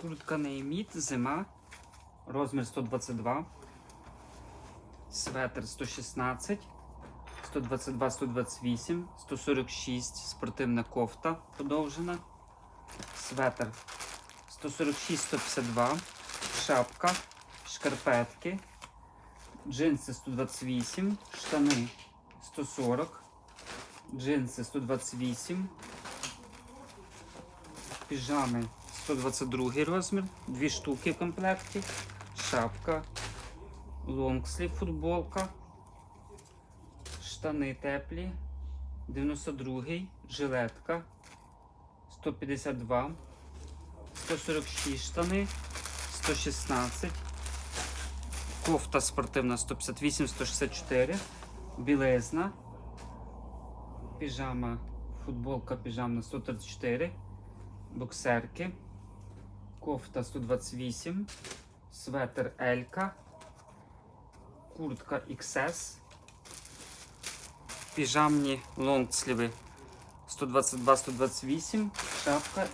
Куртка Нейміт, зима, розмір 122, светр 116, 122, 128, 146, спортивна кофта подовжена, светр 146, 152, шапка, шкарпетки, джинси 128, штани 140, джинси 128, піжами 122 розмір, дві штуки в комплекті, шапка, лонгслів, футболка, штани теплі, 92, жилетка, 152, 146 штани, 116, кофта спортивна 158, 164, білизна, піжама, футболка піжамна 134, боксерки, кофта 128, светр Елька, куртка XS, піжамні лонгсліви 122-128, шапка